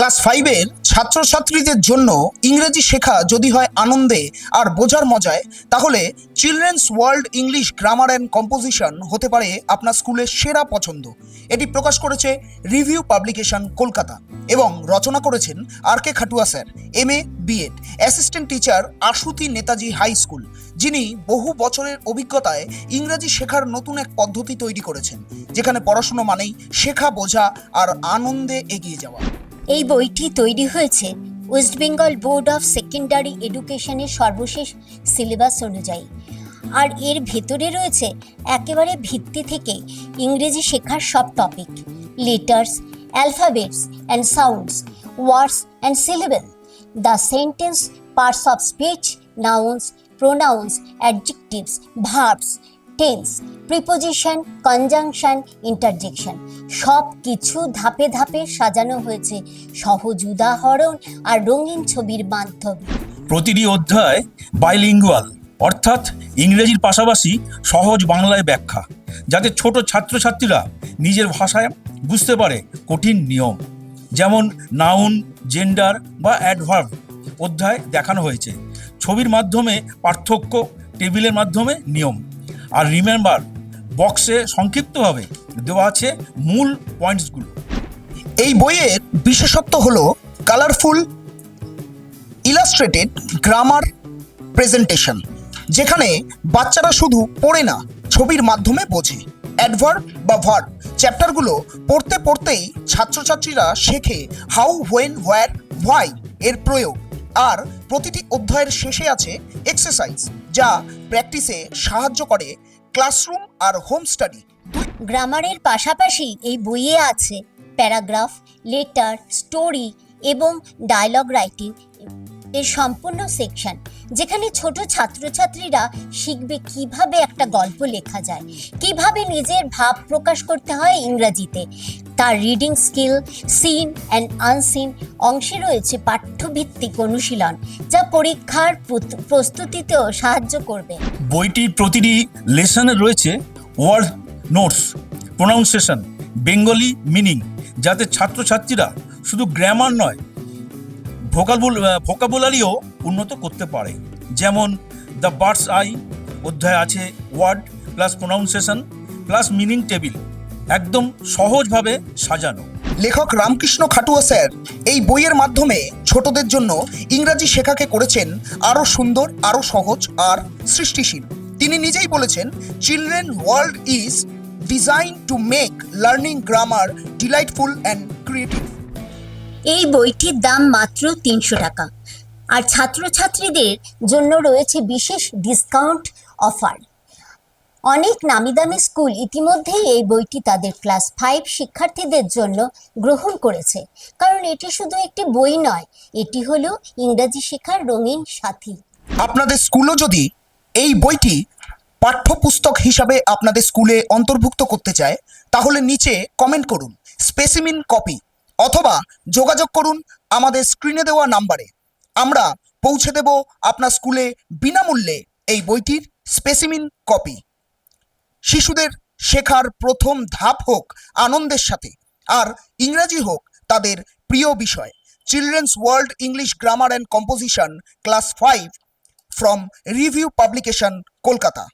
Class ফাইভের ছাত্রছাত্রীদের জন্য ইংরেজি শেখা যদি হয় আনন্দে আর বোঝার মজায়, তাহলে children's world English grammar and composition হতে পারে আপনার স্কুলের সেরা পছন্দ। এটি প্রকাশ করেছে রিভিউ পাবলিকেশন কলকাতা এবং রচনা করেছেন R K Khatua sir, M A B Ed. Assistant teacher Ashuti Netaji high school, যিনি বহু বছরের অভিজ্ঞতায় ইংরেজি শেখার নতুন এক পদ্ধতি তৈরি করেছেন, যেখানে পড়াশুনো মানেই শেখা, বোঝা আর আনন্দে এগিয়ে যাওয়া। এই বইটি তৈরি হয়েছে West Bengal board of secondary এডুকেশনের সর্বশেষ সিলেবাস অনুযায়ী। আর এর ভেতরে রয়েছে একেবারে ভিত্তি থেকে ইংরেজি শেখার সব topic letters alphabets and sounds words and syllable the sentence parts of speech nouns pronouns adjectives verbs tense preposition conjunction interjection সব কিছু ধাপে ধাপে সাজানো হয়েছে। সহজ উদাহরণ আর রঙিন ছবির মাধ্যমে। প্রতিটি অধ্যায় বাইলিঙ্গুয়াল অর্থাৎ ইংরেজির পাশাপাশি সহজ বাংলায় ব্যাখ্যা, যাতে ছোট ছাত্রছাত্রীরা নিজের ভাষায় বুঝতে পারে কঠিন নিয়ম। যেমন নাউন জেন্ডার বা অ্যাডভার্ব অধ্যায় দেখানো হয়েছে। ছবির মাধ্যমে পার্থক্য টেবিলের মাধ্যমে নিয়ম। আর রিমেম্বার বক্সে সংক্ষিপ্তভাবে দেওয়া আছে মূল পয়েন্টসগুলো এই বইয়ের বিশেষত্ব হলো কালারফুল ইলাস্ট্রেটেড গ্রামার প্রেজেন্টেশন যেখানে বাচ্চারা শুধু পড়ে না, ছবির মাধ্যমে বোঝে। অ্যাডভার্ব বা ভার্ব চ্যাপ্টারগুলো পড়তে পড়তেই ছাত্রছাত্রীরা শেখে হাউ হোয়েন হোয়ার হোয়াই এর প্রয়োগ। আর প্রতিটি অধ্যায়ের শেষে আছে এক্সারসাইজ যা প্র্যাকটিসে সাহায্য করে ক্লাসরুম আর হোম স্টাডি গ্রামারের পাশাপাশি এই বইয়ে আছে প্যারাগ্রাফ লেটার স্টোরি এবং ডায়লগ রাইটিং এর সম্পূর্ণ সেকশন যেখানে ছোট ছাত্রছাত্রীরা শিখবে কীভাবে একটা গল্প লেখা যায়, কীভাবে নিজের ভাব প্রকাশ করতে হয় ইংরাজিতে। তার reading skill seen and unseen অংশে রয়েছে পাঠ্যভিত্তিক অনুশীলন, যা পরীক্ষার প্রস্তুতিতেও সাহায্য করবে। বইটির প্রতিটি লেসনে রয়েছে word notes pronunciation Bengali meaning, যাতে ছাত্রছাত্রীরা শুধু গ্রামার নয় ভোকাবুল ভোকাবুলারিও উন্নত করতে পারে। যেমন দ্য বার্ডস আই অধ্যায় আছে word plus pronunciation plus meaning table, একদম সহজভাবে সাজানো। লেখক রামকৃষ্ণ খাটুয়া স্যার এই বইয়ের মাধ্যমে ছোটদের জন্য ইংরাজি শেখাকে করেছেন আরও সুন্দর, আরও সহজ আর সৃষ্টিশীল। তিনি নিজেই বলেছেন children world is design to make learning grammar delightful and creative এই বইটির দাম মাত্র তিনশো টাকা। আর ছাত্রছাত্রীদের জন্য রয়েছে বিশেষ ডিসকাউন্ট অফার। অনেক নামি দামি স্কুল ইতিমধ্যেই এই বইটি তাদের ক্লাস ফাইভ শিক্ষার্থীদের জন্য গ্রহণ করেছে। কারণ এটি শুধু একটি বই নয়, এটি হলো ইংরাজি শেখার রঙিন সাথী। আপনাদের স্কুলও যদি এই বইটি পাঠ্যপুস্তক হিসাবে আপনাদের স্কুলে অন্তর্ভুক্ত করতে চায়, তাহলে নিচে কমেন্ট করুন। স্পেসিমিন কপি অথবা যোগাযোগ করুন আমাদের স্ক্রিনে দেওয়া নাম্বারে আমরা পৌঁছে দেব আপনার স্কুলে বিনামূল্যে এই বইটির স্পেসিমিন কপি শিশুদের শেখার প্রথম ধাপ হোক আনন্দের সাথে, আর ইংরাজি হোক তাদের প্রিয় বিষয়। Children's world English grammar and composition class five from review publication Kolkata